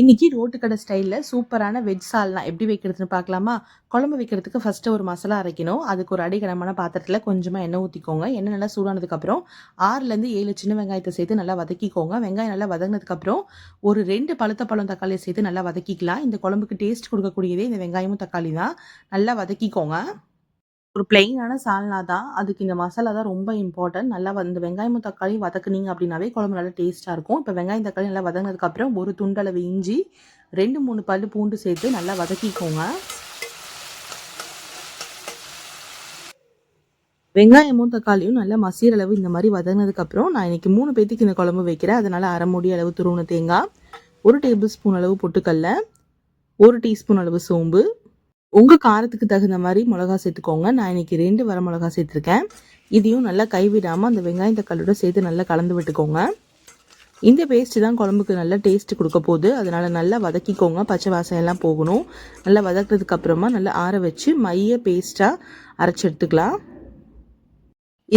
இன்றைக்கி ரோட்டு கடை ஸ்டைலில் சூப்பரான வெஜ் சால்னா எப்படி வைக்கிறதுன்னு பார்க்கலாமா? குழம்பு வைக்கிறதுக்கு ஃபஸ்ட்டு ஒரு மசாலா அரைக்கணும். அதுக்கு ஒரு அடிகனமான பாத்திரத்தில் கொஞ்சமாக எண்ணெய் ஊற்றிக்கோங்க எண்ணெய் நல்லா சூடானதுக்கப்புறம் ஆறுலேருந்து ஏழு சின்ன வெங்காயத்தை சேர்த்து நல்லா வதக்கிக்கோங்க. வெங்காயம் நல்லா வதங்கினதுக்கப்புறம் ஒரு ரெண்டு பழுத்த பழம் தக்காளியை சேர்த்து நல்லா வதக்கிக்கலாம். இந்த குழம்புக்கு டேஸ்ட் கொடுக்கக்கூடியதே இந்த வெங்காயமும் தக்காளி தான் நல்லா வதக்கிக்கோங்க. ஒரு பிளெயினான சால்னா தான். அதுக்கு இந்த மசாலா தான் ரொம்ப இம்பார்ட்டன்ட் நல்லா வந்து வெங்காயமும் தக்காளி வதக்குனீங்க அப்படின்னாவே குழம்பு நல்லா டேஸ்ட்டாக இருக்கும். இப்போ வெங்காயம் தக்காளி நல்லா வதங்கினதுக்கப்புறம் ஒரு துண்டளவு இஞ்சி ரெண்டு மூணு பல் பூண்டு சேர்த்து நல்லா வதக்கிக்கோங்க. வெங்காயமும் தக்காளியும் நல்லா மசிகிற அளவு இந்த மாதிரி வதங்கினதுக்கப்புறம் நான் இன்றைக்கி மூணு பேத்துக்கு இந்த குழம்பு வைக்கிறேன். அதனால் அரை மூடி அளவு துருவணு தேங்காய் ஒரு டேபிள் ஸ்பூன் அளவு பொட்டுக்கல்ல ஒரு டீஸ்பூன் அளவு சோம்பு உங்கள் காரத்துக்கு தகுந்த மாதிரி மிளகா சேர்த்துக்கோங்க. நான் இன்னைக்கு ரெண்டு வர மிளகா சேர்த்துருக்கேன். இதையும் நல்லா கைவிடாமல் அந்த வெங்காயம் தக்காளியோட சேர்த்து நல்லா கலந்து விட்டுக்கோங்க. இந்த பேஸ்ட்டு தான் குழம்புக்கு நல்ல டேஸ்ட் கொடுக்க போகுது. அதனால் நல்லா வதக்கிக்கோங்க. பச்சை வாசனையெல்லாம் போகணும். நல்லா வதக்குறதுக்கு அப்புறமா நல்லா ஆற வச்சு மைய பேஸ்ட்டாக அரைச்சி எடுத்துக்கலாம்.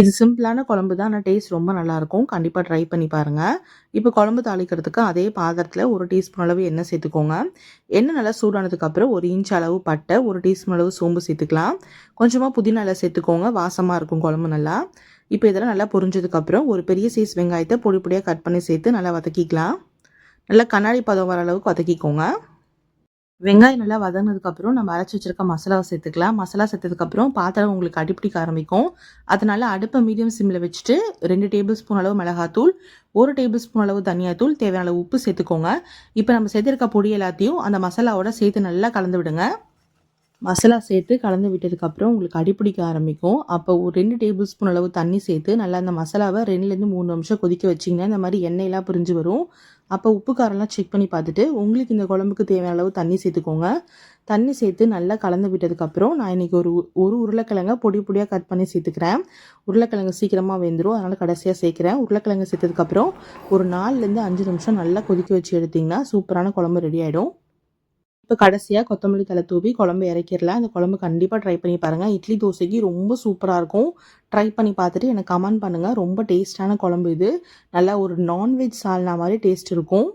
இது சிம்பிளான குழம்பு தான் ஆனால் டேஸ்ட் ரொம்ப நல்லாயிருக்கும். கண்டிப்பாக ட்ரை பண்ணி பாருங்கள் இப்போ குழம்பு தாளிக்கிறதுக்கு அதே பாத்திரத்தில் ஒரு டீஸ்பூன் அளவு எண்ணெய் சேர்த்துக்கோங்க. எண்ணெய் நல்லா சூடானதுக்கப்புறம் ஒரு இன்ச் அளவு பட்டை ஒரு டீஸ்பூன் அளவு சோம்பு சேர்த்துக்கலாம். கொஞ்சமாக புதினால சேர்த்துக்கோங்க வாசமாக இருக்கும் குழம்பு நல்லா. இப்போ இதெல்லாம் நல்லா பொரிஞ்சதுக்கப்புறம் ஒரு பெரிய சைஸ் வெங்காயத்தை பொடி பொடியாக கட் பண்ணி சேர்த்து நல்லா வதக்கிக்கலாம். நல்லா கண்ணாடி பதம் வர அளவுக்கு வதக்கிக்கோங்க. வெங்காயம் நல்லா வதங்கினதுக்கப்புறம் நம்ம அரைச்சி வச்சிருக்க மசாலாவை சேர்த்துக்கலாம். மசாலா சேர்த்ததுக்கப்புறம் பாத்திரம் உங்களுக்கு அடிப்பிடிக்க ஆரம்பிக்கும். அதனால் அடுப்பை மீடியம் சிம்மில் வச்சுட்டு ரெண்டு டேபிள் ஸ்பூன் அளவு மிளகாத்தூள் ஒரு டேபிள் ஸ்பூன் அளவு தனியாத்தூள் தேவையான அளவு உப்பு சேர்த்துக்கோங்க. இப்போ நம்ம சேர்த்துருக்க பொடி எல்லாத்தையும் அந்த மசாலாவோட சேர்த்து நல்லா கலந்து விடுங்க. மசாலா சேர்த்து கலந்து விட்டதுக்கப்புறம் உங்களுக்கு அடிப்பிடிக்க ஆரம்பிக்கும். அப்போ ஒரு ரெண்டு டேபிள் ஸ்பூன் அளவு தண்ணி சேர்த்து நல்லா அந்த மசாலாவை ரெண்டுலேருந்து மூணு நிமிஷம் கொதிக்க வச்சிங்கன்னா இந்த மாதிரி எண்ணெயெல்லாம் பிரிஞ்சு வரும். அப்போ உப்பு காரம்லாம் செக் பண்ணி பார்த்துட்டு உங்களுக்கு இந்த குழம்புக்கு தேவையான அளவு தண்ணி சேர்த்துக்கோங்க. தண்ணி சேர்த்து நல்லா கலந்து விட்டதுக்கப்புறம் நான் இன்றைக்கி ஒரு ஒரு உருளைக்கிழங்க பொடி பொடியாக கட் பண்ணி சேர்த்துக்கிறேன். உருளைக்கிழங்கு சீக்கிரமாக வெந்துடும் அதனால் கடைசியாக சேர்க்குறேன். உருளைக்கிழங்கு சேர்த்ததுக்கப்புறம் ஒரு நாலுலேருந்து அஞ்சு நிமிஷம் நல்லா கொதிக்க வச்சு எடுத்திங்கன்னா சூப்பரான குழம்பு ரெடி ஆகிடும் இப்போ கடைசியாக கொத்தமல்லி தலை தூவி குழம்பு இறக்கிடலாம் அந்த குழம்பு கண்டிப்பாக ட்ரை பண்ணி பாருங்கள் இட்லி தோசைக்கு ரொம்ப சூப்பராக இருக்கும். ட்ரை பண்ணி பார்த்துட்டு எனக்கு கமெண்ட் பண்ணுங்கள் ரொம்ப டேஸ்டான குழம்பு இது. நல்லா ஒரு நான்வெஜ் சால்னா மாதிரி டேஸ்ட் இருக்கும்.